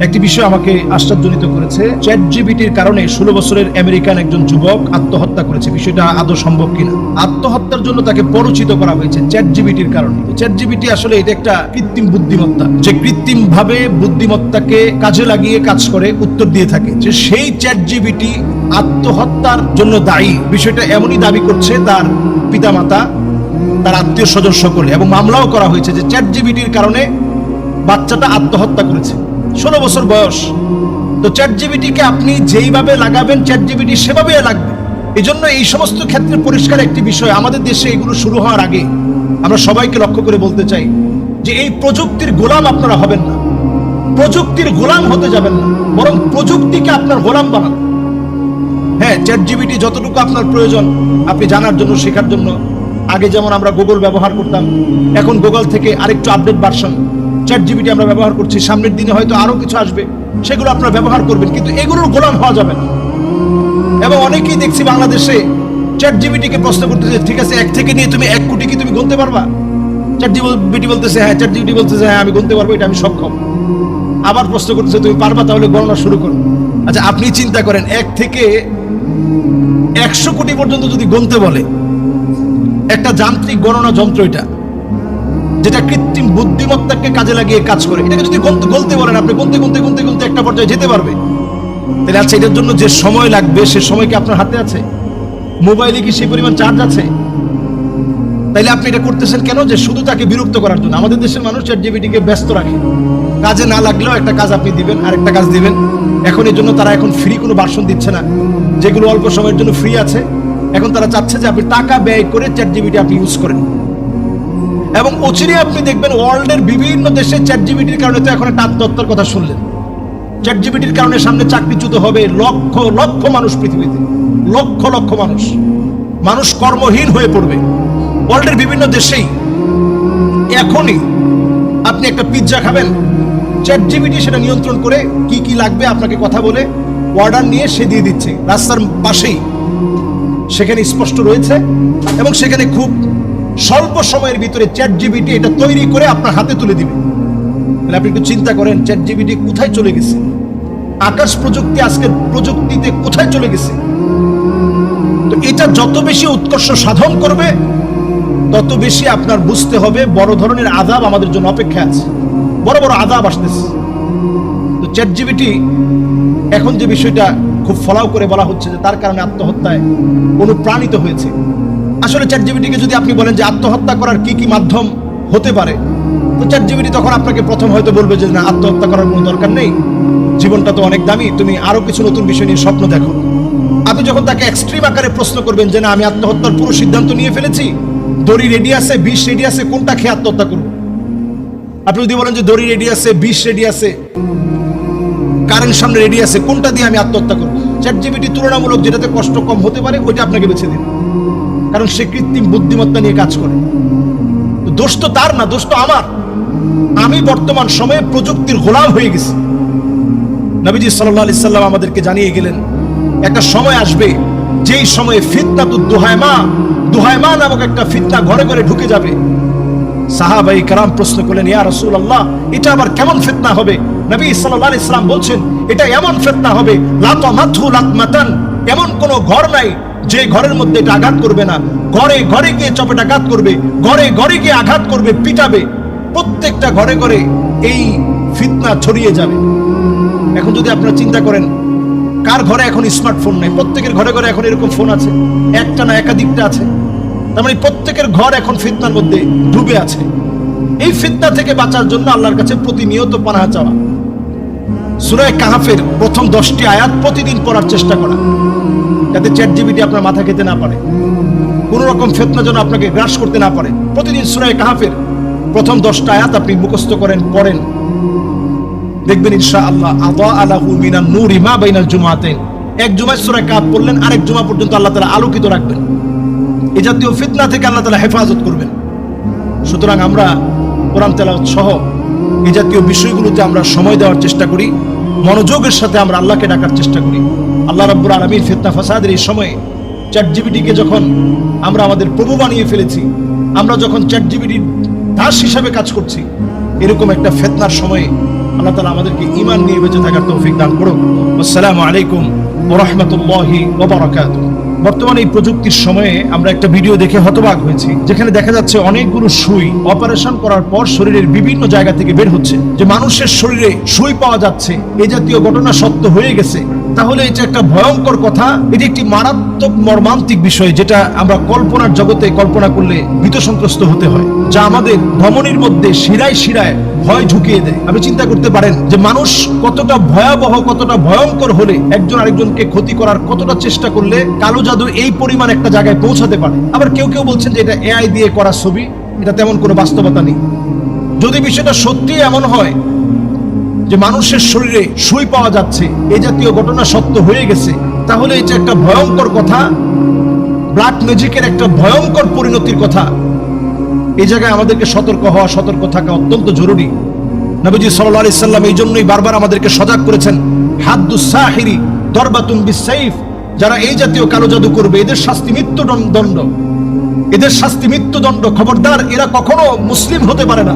একটি বিষয় আমাকে আশ্চর্যজনিত করেছে। চ্যাট জিবিটির কারণে ষোলো বছরের আমেরিকান একজন যুবক আত্মহত্যা করেছে। বিষয়টা আদৌ সম্ভব কিনা? আত্মহত্যার জন্য তাকে পরিচিত করা হয়েছে চ্যাট জিবিটির কারণে। চ্যাট জিবিটি আসলে এটা একটা কৃত্রিম বুদ্ধিমত্তা। যে কৃত্রিম ভাবে বুদ্ধিমত্তাকে কাজে লাগিয়ে কাজ করে, উত্তর দিয়ে থাকে যে সেই চ্যাট জিবিটি আত্মহত্যার জন্য দায়ী। বিষয়টা এমনই দাবি করছে তার পিতামাতা, তার আত্মীয় স্বজন সকলে। এবং মামলাও করা হয়েছে যে চ্যাট জিবিটির কারণে বাচ্চাটা আত্মহত্যা করেছে। ষোলো বছর বয়স। তো চ্যাট জিবিটিকে আপনি যেইভাবে লাগাবেন চ্যাট জিবিটি সেভাবে লাগবে। এই জন্য এই সমস্ত ক্ষেত্রে পরিষ্কার একটি বিষয়, আমাদের দেশে এগুলো শুরু হওয়ার আগে আমরা সবাইকে লক্ষ্য করে বলতে চাই যে এই প্রযুক্তির গোলাম আপনারা হবেন না। প্রযুক্তির গোলাম হতে যাবেন না, বরং প্রযুক্তিকে আপনার গোলাম বানান। হ্যাঁ চ্যাট জিবিটি যতটুকু আপনার প্রয়োজন, আপনি জানার জন্য, শেখার জন্য। আগে যেমন আমরা গুগল ব্যবহার করতাম, এখন গুগল থেকে আরেকটু আপডেট ভার্সন চ্যাট জিবিটি আমরা ব্যবহার করছি, সামনের দিনে হয়তো আরও কিছু আসবে, সেগুলো আপনারা ব্যবহার করবেন, কিন্তু এগুলোর গোলাম হওয়া যাবে না। এবং অনেকেই দেখছি বাংলাদেশে চ্যাট জিবিটিকে প্রশ্ন করতেছে, ঠিক আছে, এক থেকে নিয়ে তুমি এক কোটি কি তুমি গুনতে পারবা? চ্যাট জিবিটি বলতেছে হ্যাঁ চ্যাট জিবিটি বলতেছে হ্যাঁ আমি গুনতে পারব, এটা আমি সক্ষম। আবার প্রশ্ন করতেছে, তুমি পারবা, তাহলে গণনা শুরু করো। আচ্ছা আপনি চিন্তা করেন, এক থেকে একশো কোটি পর্যন্ত যদি গুনতে বলে, একটা যান্ত্রিক গণনা যন্ত্র এটা যেটা কৃত্রিম বুদ্ধিমত্তাকে কাজে লাগিয়ে কাজ করে। এটাকে যদি গলতে গলতে বলেন আপনি গুনতে গুনতে গুনতে গুনতে একটা পর্যায়ে যেতে পারবে। তাহলে আচ্ছা এটার জন্য যে সময় লাগবে, সে সময় কি আপনার হাতে আছে? মোবাইলে কি সেই পরিমাণ চার্জ আছে? তাইলে আপনি এটা করতেছেন কেন? যে শুধু তাকে বিরক্ত করার জন্য। আমাদের দেশের মানুষ চ্যাট জিবিটিকে ব্যস্ত রাখে। কাজে না লাগলেও একটা কাজ আপনি দিবেন আর একটা কাজ দিবেন। এখন এর জন্য তারা এখন ফ্রি কোনো বাসন দিচ্ছে না। যেগুলো অল্প সময়ের জন্য ফ্রি আছে। এখন তারা চাচ্ছে যে আপনি টাকা ব্যয় করে চ্যাট জিবিটি আপনি ইউজ করেন। এবং অচিরে আপনি দেখবেন ওয়ার্ল্ডের বিভিন্ন দেশে চ্যাট জিবিটির কারণে তো এখন একটা আত্মহত্যার কথা শুনলেন। চ্যাট জিবিটির কারণে সামনে চাকরিচ্যুত হবে লক্ষ লক্ষ মানুষ পৃথিবীতে। লক্ষ লক্ষ মানুষ। মানুষ কর্মহীন হয়ে পড়বে। ওয়ার্ল্ডের বিভিন্ন দেশেই এখনই আপনি একটা পিৎজা খাবেন। চ্যাট জিবিটি সেটা নিয়ন্ত্রণ করে কি কি লাগবে আপনাকে কথা বলে অর্ডার নিয়ে সে দিয়ে দিচ্ছে। রাস্তার পাশেই সেখানে স্পষ্ট রয়েছে এবং সেখানে খুব স্বল্প সময়ের ভিতরে চ্যাট জিবিটি এটা তৈরি করে আপনার হাতে তুলে দিবে। তাহলে আপনি একটু চিন্তা করেন চ্যাট জিবিটি কোথায় চলে গেছে? আকাশ প্রযুক্তি আজকের প্রযুক্তিতে কোথায় চলে গেছে? তো এটা যত বেশি উৎকর্ষ সাধন করবে, তত বেশি আপনার বুঝতে হবে বড় ধরনের আদাব আমাদের জন্য অপেক্ষা আছে। বড় বড় আদাব আসতেছে। তো চ্যাট জিবিটি এখন যে বিষয়টা খুব ফলাও করে বলা হচ্ছে যে তার কারণে আত্মহত্যায় অনুপ্রাণিত হয়েছে। আসলে চ্যাট জিবিটিকে যদি আপনি বলেন যে আত্মহত্যা করার কি কি মাধ্যম হতে পারে, তো চ্যাট জিবিটি তখন আপনাকে প্রথম হয়তো বলবে যে না, আত্মহত্যা করার কোনো দরকার নেই। জীবনটা তো অনেক দামি, তুমি আরও কিছু নতুন বিষয় নিয়ে স্বপ্ন দেখো। আপনি যখন তাকে এক্সট্রিম আকারে প্রশ্ন করবেন যে না, আমি আত্মহত্যার পুরো সিদ্ধান্ত নিয়ে ফেলেছি, দড়ি রেডি আছে, বিষ রেডি আছে, কোনটা খেয়ে আত্মহত্যা করব? আপনি যদি বলেন যে দড়ি রেডি আছে, বিষ রেডি আছে, কারেন্ট সামনে রেডি আছে, কোনটা দিয়ে আমি আত্মহত্যা করব? চ্যাট জিবিটি তুলনামূলক যেটাতে কষ্ট কম হতে পারে, ওইটা আপনাকে বেছে দিন কারণ সে কৃত্রিম বুদ্ধিমত্তা নিয়ে কাজ করে। দোষ তো তার না, দোষ তো আমার। আমি বর্তমান সময়ে প্রযুক্তির গোলাম হয়ে গেছি। নবীজি সাল্লাহ আলি সাল্লাম আমাদেরকে জানিয়ে গেলেন, একটা সময় আসবে, যেই সময়ে ফিতনা তো দুহায়মা দুহায়মা নামক একটা ফিতনা ঘরে ঘরে ঢুকে যাবে। সাহাবাই কারাম প্রশ্ন করলেন, ইয়া রসুল আল্লাহ এটা আবার কেমন ফিতনা হবে? নবী সাল্লাল্লাহু আলাইহি সাল্লাম বলছেন, এটা এমন ফিতনা হবে লাত মাথু লাত মাতান এমন কোন ঘর নাই যে ঘরের মধ্যে এটা আঘাত করবে না। ঘরে ঘরে গিয়ে চপেট আঘাত করবে, ঘরে ঘরে গিয়ে আঘাত করবে, পিটাবে। প্রত্যেকটা ঘরে ঘরে এই ফিতনা ছড়িয়ে যাবে। এখন যদি আপনারা চিন্তা করেন, কার ঘরে এখন স্মার্টফোন নেই? প্রত্যেকের ঘরে ঘরে এখন এরকম ফোন আছে। একটা না একাধিকটা আছে। তার মানে প্রত্যেকের ঘর এখন ফিতনার মধ্যে ডুবে আছে। এই ফিতনা থেকে বাঁচার জন্য আল্লাহর কাছে প্রতিনিয়ত পানাহা চাওয়া। সুরায় কাহাফের প্রথম দশটি আয়াত প্রতিদিন পড়ার চেষ্টা করা। যাতে চ্যাট জিবিটি আপনার মাথা খেতে না পারে। কোন রকম ফেতনা যেন আপনাকে গ্রাস করতে না পারে। প্রতিদিন সুরায় কাহাফের প্রথম দশটা আয়াত আপনি মুখস্থ করেন, পড়েন। দেখবেন ইনশা আল্লাহ আদা আলাহু মিনান নূরি মা বাইনাল জুমাতেন এক জুমায় সূরা কাপ পড়লেন, আরেক জুমা পর্যন্ত আল্লাহ তাআলা আলোকিত রাখবেন। এ জাতীয় ফিতনা থেকে আল্লাহ তাআলা হেফাজত করবেন। সুতরাং আমরা কোরআন তেলাওয়াত সহ এই জাতীয় বিষয়গুলোতে আমরা সময় দেওয়ার চেষ্টা করি। মনোযোগের সাথে আমরা আল্লাহকে ডাকার চেষ্টা করি। আল্লাহ রব্বুর আলমীর ফিতনা ফাসাদের এই সময়ে চ্যাট জিবিটিকে যখন আমরা আমাদের প্রভু বানিয়ে ফেলেছি, আমরা যখন চ্যাট জিবিটির দাস হিসাবে কাজ করছি, এরকম একটা ফেতনার সময়ে আল্লাহ তালা আমাদেরকে ইমান নিয়ে বেঁচে থাকার তৌফিক দান করুক। আসসালামু আলাইকুম ও রহমতুল্লাহি বর্তমানে এই প্রযুক্তির সময়ে আমরা একটা ভিডিও দেখে হতবাক হয়েছি, যেখানে দেখা যাচ্ছে অনেকগুলো সুই অপারেশন করার পর শরীরের বিভিন্ন জায়গা থেকে বের হচ্ছে। যে মানুষের শরীরে সুই পাওয়া যাচ্ছে, এ জাতীয় ঘটনা সত্য হয়ে গেছে, তাহলে এটা একটা ভয়ঙ্কর কথা, এটি একটি মারাত্মক মর্মান্তিক বিষয়, যেটা আমরা কল্পনার জগতে কল্পনা করলে ভীত সন্ত্রস্ত হতে হয়, যা আমাদের ধমনির মধ্যে শিরায় শিরায় ভয় ঢুকিয়ে দেয়। আপনি চিন্তা করতে পারেন যে মানুষ কতটা ভয়াবহ, কতটা ভয়ঙ্কর হলে একজন আরেকজনকে ক্ষতি করার কতটা চেষ্টা করলে কালো জাদু এই পরিমাণ একটা জায়গায় পৌঁছাতে পারে। আবার কেউ কেউ বলছেন যে এটা এআই দিয়ে করা ছবি, এটা তেমন কোনো বাস্তবতা নেই। যদি বিষয়টা সত্যি এমন হয় যে মানুষের শরীরে সুই পাওয়া যাচ্ছে এই জাতীয় ঘটনা সত্য হয়ে গেছে, তাহলে এটা একটা ভয়ঙ্কর কথা ব্ল্যাক ম্যাজিকের একটা ভয়ঙ্কর পরিণতির কথা এই জায়গায় আমাদেরকে সতর্ক হওয়া, সতর্ক থাকা অত্যন্ত জরুরি। নবীজি আলাইহি সাল্লাম এই জন্যই বারবার আমাদেরকে সজাগ করেছেন হাদ্দুস সাহিরি দরবাতুন বিসাইফ যারা এই জাতীয় কালো জাদু করবে, এদের শাস্তি মৃত্যু দণ্ড এদের শাস্তি মৃত্যুদণ্ড, খবরদার, এরা কখনো মুসলিম হতে পারে না।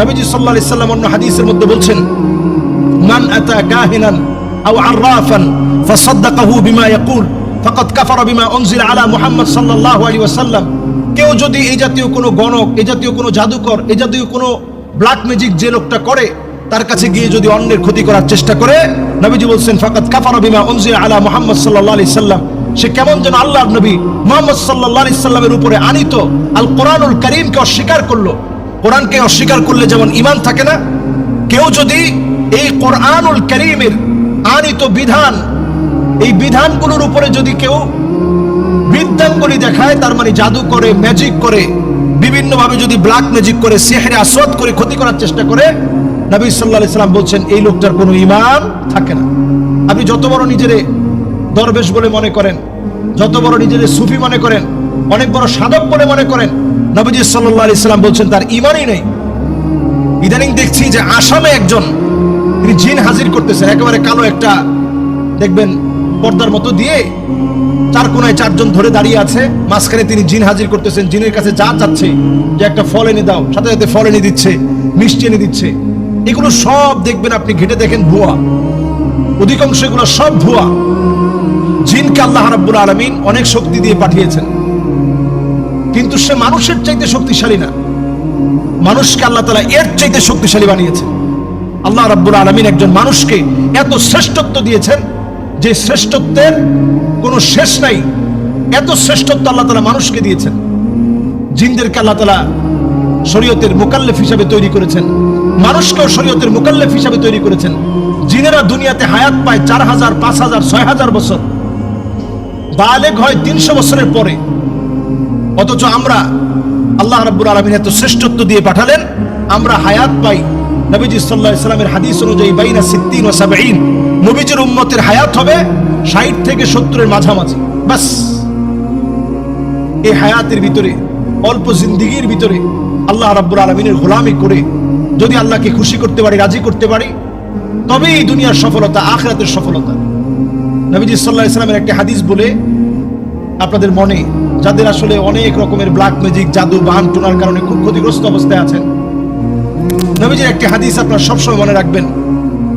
নবীজি আলাইহি সাল্লাম অন্য হাদিসের মধ্যে বলছেন, মান আতা কাহিনান আও আররাফান ফাসাদ্দাকাহু বিমা ইয়াকুল, ফাকাদ কাফারা বিমা উনজিলা আলা মুহাম্মদ সাল্লাল্লাহু আলাইহি ওয়াসাল্লাম কেউ যদি এই জাতীয় কোনো গণক, এই জাতীয় কোনো জাদুকর, এই জাতীয় কোনো ব্ল্যাক ম্যাজিক যে লোকটা করে, তার কাছে গিয়ে যদি অন্যের ক্ষতি করার চেষ্টা করে, নবীজি বলছেন, ফাকাদ কাফারা বিমা উনজিলা আলা মুহাম্মদ সাল্লাল্লাহু আলাইহি সাল্লাম। সে কেমন যেন আল্লাহর নবী মুহাম্মদ সাল্লাল্লাহু আলাইহি সাল্লামের উপরে আনিত আল কোরআনুল কারীমকে অস্বীকার করল। কোরআনকে অস্বীকার করলে যেমন ঈমান থাকে না, কেউ যদি এই কোরআনুল করিমের আনিত বিধান, এই বিধানগুলোর উপরে যদি কেউ বিদ্যাঙ্গলি দেখায়, তার মানে জাদু করে ম্যাজিক করে, বিভিন্নভাবে যদি ব্ল্যাক ম্যাজিক করে সেহরে আসওয়াদ করে, ক্ষতি করার চেষ্টা করে, নবী সাল্লাহ সাল্লাম বলছেন, এই লোকটার কোনো ইমান থাকে না। আপনি যত বড় নিজেরে দরবেশ বলে মনে করেন, যত বড় নিজেরে সুফি মনে করেন, অনেক বড় সাধক বলে মনে করেন, নবীজি সাল্লাহ আলি সাল্লাম বলছেন, তার ইমানই নেই। ইদানিং দেখছি যে আসামে একজন, তিনি জিন হাজির করতেছেন, একেবারে কালো একটা, দেখবেন পর্দার মতো দিয়ে চার কোনায় চারজন ধরে দাঁড়িয়ে আছে। মাঝখানে তিনি জিন হাজির করতেছেন। জিনের কাছে যা চাচ্ছে, যে একটা ফল এনে দাও, সাথে সাথে ফল এনে দিচ্ছে, মিষ্টি এনে দিচ্ছে। এগুলো সব দেখবেন আপনি, ঘেটে দেখেন ভুয়া। অধিকাংশ এগুলো সব ভুয়া। জিনকে আল্লাহ রাব্বুল আলমিন অনেক শক্তি দিয়ে পাঠিয়েছেন। কিন্তু সে মানুষের চাইতে শক্তিশালী না। মানুষকে আল্লাহ তালা এর চাইতে শক্তিশালী বানিয়েছেন। আল্লাহ রাব্বুল আলমিন একজন মানুষকে এত শ্রেষ্ঠত্ব দিয়েছেন যে শ্রেষ্ঠত্বের কোনো শেষ নাই, এত শ্রেষ্ঠত্ব আল্লাহ তালা মানুষকে দিয়েছেন। জিনদেরকে আল্লাহ তালা শরীয়তের মোকাল্লেফ হিসাবে তৈরি করেছেন। মানুষকেও শরীয়তের মোকাল্লেফ হিসাবে তৈরি করেছেন। জিনেরা দুনিয়াতে হায়াত পায় চার হাজার, পাঁচ হাজার, ছয় হাজার বছর। বালেগ হয় তিনশো বছরের পরে। অথচ আমরা আল্লাহ রাব্বুল আলমিন এত শ্রেষ্ঠত্ব দিয়ে পাঠালেন, আমরা হায়াত পাই। নবীজি সাল্লাহ ইসলামের হাদিস অনুযায়ী বাইনা সিদ্দিন ও সাবাইন নবীজির উম্মতের হায়াত হবে ষাট থেকে সত্তরের মাঝামাঝি। বাস। এই হায়াতের ভিতরে, অল্প জিন্দিগির ভিতরে আল্লাহ রাব্বুল আলমিনের গোলামি করে যদি আল্লাহকে খুশি করতে পারি, রাজি করতে পারি, তবেই এই দুনিয়ার সফলতা, আখরাতের সফলতা। নবীজি সাল্লাহ ইসলামের একটি হাদিস বলে আপনাদের মনে, যাদের আসলে অনেক রকমের ব্ল্যাক ম্যাজিক জাদু, বান, টোনার কারণে খুব ক্ষতিগ্রস্ত অবস্থায় আছেন, নবীজির একটি হাদিস আপনারা সবসময় মনে রাখবেন।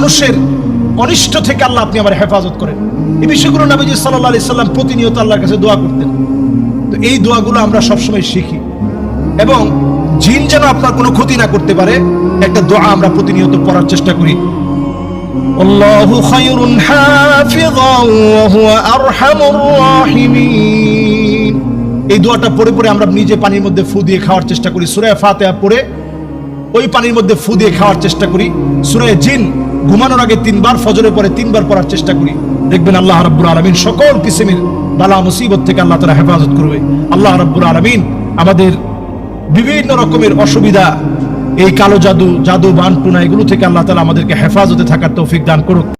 মানুষের অনিষ্ট থেকে আল্লাহ আপনি আমার হেফাজত করেন। এই বিষয়গুলো নবীজি সাল্লাহ আলি সাল্লাম প্রতিনিয়ত আল্লাহর কাছে দোয়া করতেন। তো এই দোয়াগুলো আমরা সবসময় শিখি। এবং জিন যেন আপনার কোনো ক্ষতি না করতে পারে, একটা দোয়া আমরা প্রতিনিয়ত পড়ার চেষ্টা করি। আল্লাহু খায়রুন হাফিজান ওয়া হুয়া আরহামুর এই দোয়াটা পড়ে পড়ে আমরা নিজে পানির মধ্যে ফু দিয়ে খাওয়ার চেষ্টা করি। সূরা ফাতিহা পড়ে ওই পানির মধ্যে ফু দিয়ে খাওয়ার চেষ্টা করি। সুরে জিন ঘুমানোর আগে তিনবার, ফজরের পরে তিনবার পড়ার চেষ্টা করি। দেখবেন আল্লাহ রাব্বুল আলমিন সকল কিসিমের বালা, মুসিবত থেকে আল্লাহ তারা হেফাজত করবে। আল্লাহ রাব্বুল আলমিন আমাদের বিভিন্ন রকমের অসুবিধা, এই কালো জাদু জাদু, বান, টুনা, এগুলো থেকে আল্লাহ তালা আমাদেরকে হেফাজতে থাকার তৌফিক দান করুক।